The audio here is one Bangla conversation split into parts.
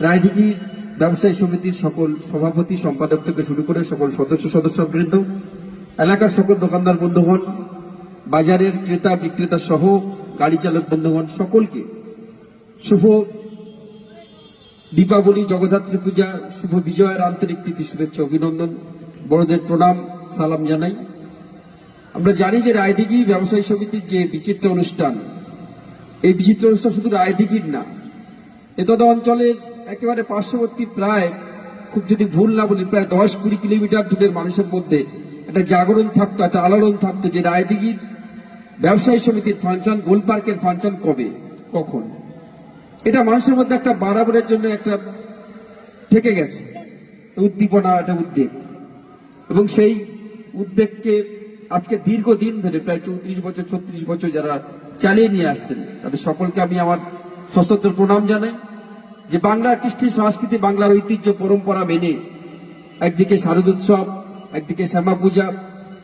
রায়দিঘি ব্যবসায়ী সমিতির সকল সভাপতি, সম্পাদক থেকে শুরু করে সকল সদস্য সদস্য বৃন্দ এলাকার সকল দোকানদার বন্ধুগণ, বাজারের ক্রেতা, বিক্রেতা সহ গাড়ি চালক বন্ধুগণ সকলকে শুভ দীপাবলি, জগদ্ধাত্রী পূজা, শুভ বিজয়ের আন্তরিক প্রীতি, শুভেচ্ছা, অভিনন্দন, বড়দের প্রণাম, সালাম জানাই। আমরা জানি যে রায়দিঘি ব্যবসায়ী সমিতির যে বিচিত্র অনুষ্ঠান, এই বিচিত্র অনুষ্ঠান শুধু রায়দিঘির না এতদ অঞ্চলের একেবারে পার্শ্ববর্তী প্রায় খুব যদি ভুল না বলি, প্রায় দশ কুড়ি কিলোমিটার দূরের মানুষের মধ্যে একটা জাগরণ থাকতো, একটা আলোড়ন থাকতো যে রায়দিঘির ব্যবসায়ী সমিতির ফাংশন, গোল পার্কের ফাংশন কবে, কখন? এটা মানুষের মধ্যে একটা বাড়াবাড়ের জন্য একটা থেকে গেছে। উদ্দীপনা, একটা উদ্বেগ। এবং সেই উদ্বেগকে আজকে দীর্ঘদিন ধরে, প্রায় চৌত্রিশ বছর, ছত্রিশ বছর যারা চালিয়ে নিয়ে আসছেন, তাদের সকলকে আমি আমার সশস্ত্র প্রণাম জানাই। যে বাংলার কৃষ্টি সংস্কৃতি, বাংলার ঐতিহ্য, পরম্পরা মেনে একদিকে শারদোৎসব একদিকে শ্যামা পূজা,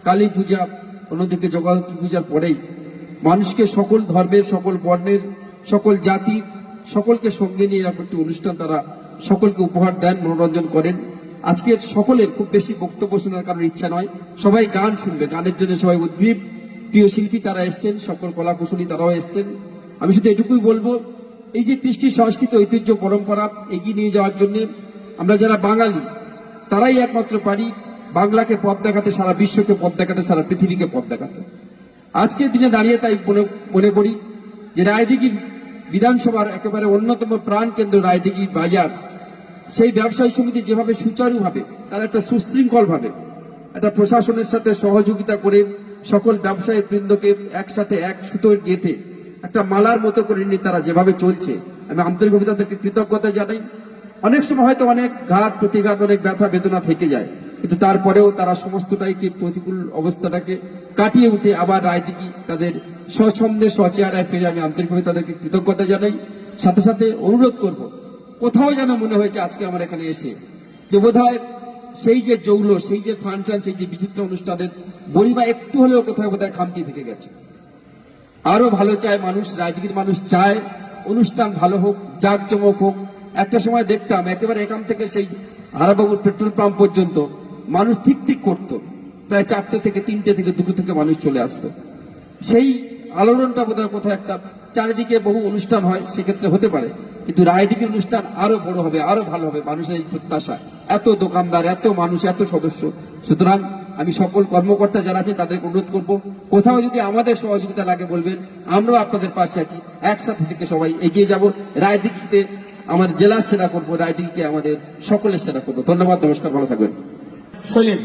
কালী পূজা, অন্যদিকে জগদ্ধাত্রী পূজার পরেই মানুষকে সকল ধর্মের, সকল বর্ণের, সকল জাতি সকলকে সঙ্গে নিয়ে এরকম একটি অনুষ্ঠান তারা সকলকে উপহার দেন, মনোরঞ্জন করেন। আজকের সকলের খুব বেশি বক্তব্য শোনার কারোর ইচ্ছা নয়। সবাই গান শুনবে, গানের জন্য সবাই উদ্গ্রীব প্রিয় শিল্পী তারা এসছেন, সকল কলা কুশলী তারাও এসছেন। আমি শুধু এটুকুই বলব এই যে কৃষ্টি সংস্কৃতি ঐতিহ্য পরম্পরা এগিয়ে নিয়ে যাওয়ার জন্য আমরা যারা বাঙালি, তারাই একমাত্র পারি বাংলাকে পথ দেখাতে, সারা বিশ্বকে পথ দেখাতে, সারা পৃথিবীকে পথ দেখাতে। আজকের দিনে দাঁড়িয়ে তাই মনে করি যে রায়দিঘি বিধানসভার একেবারে অন্যতম প্রাণ কেন্দ্র রায়দিঘি বাজার, সেই ব্যবসায়ী সমিতি যেভাবে সুচারুভাবে, তারা একটা সুশৃঙ্খল ভাবে একটা প্রশাসনের সাথে সহযোগিতা করে সকল ব্যবসায়ী বৃন্দকে একসাথে এক সুতো গেঁথে একটা মালার মতো করে নিয়ে তারা যেভাবে চলছে। আমি আন্তরিকভাবে তাদেরকে কৃতজ্ঞতা জানাই। অনেক সময় হয়তো অনেক ঘাত, প্রতিঘাত, অনেক ব্যথা, বেদনা থেকে যায়। কিন্তু তারপরেও তারা সমস্তটাই সমস্তটাইকে প্রতিকূল অবস্থাটাকে কাটিয়ে উঠে আবার রায়দিঘি তাদের স্বচ্ছন্দে স্বচেহারায় ফিরে আমি আন্তরিকভাবে তাদেরকে কৃতজ্ঞতা জানাই। সাথে সাথে অনুরোধ করব, কোথাও যেন মনে হয়েছে আজকে আমার এখানে এসে যে বোধহয় সেই যে জৌল, সেই যে ফাংশন সেই যে বিচিত্র অনুষ্ঠানের গরিমা একটু হলেও কোথাও বোধহয় খামতি থেকে গেছে। আরও ভালো চায় মানুষ, রাজনীতির মানুষ চায়, অনুষ্ঠান ভালো হোক, জাঁকজমক হোক। একটা সময় দেখতাম একেবারে এখান থেকে সেই হারাবাবুর পেট্রোল পাম্প পর্যন্ত মানুষ ঠিক ঠিক করতো। প্রায় চারটে থেকে তিনটে থেকে দুটো থেকে মানুষ চলে আসতো। সেই আলোড়নটা বোধহয় কোথাও একটা চারিদিকে বহু অনুষ্ঠান হয়, সেক্ষেত্রে হতে পারে। কিন্তু রায়দিকের অনুষ্ঠান আরও বড় হবে, আরও ভালো হবে মানুষের এই প্রত্যাশা এত দোকানদার, এত মানুষ, এত সদস্য। সুতরাং আমি সকল কর্মকর্তা যারা আছে তাদেরকে অনুরোধ করব, কোথাও যদি আমাদের সহযোগিতা লাগে বলবেন, আমরাও আপনাদের পাশে আছি। একসাথে থেকে সবাই এগিয়ে যাব। রায়দিঘিতে আমার জেলার সেরা করব রায়দিঘিকে আমাদের সকলের সেরা করব ধন্যবাদ, নমস্কার, ভালো থাকবেন। সলিম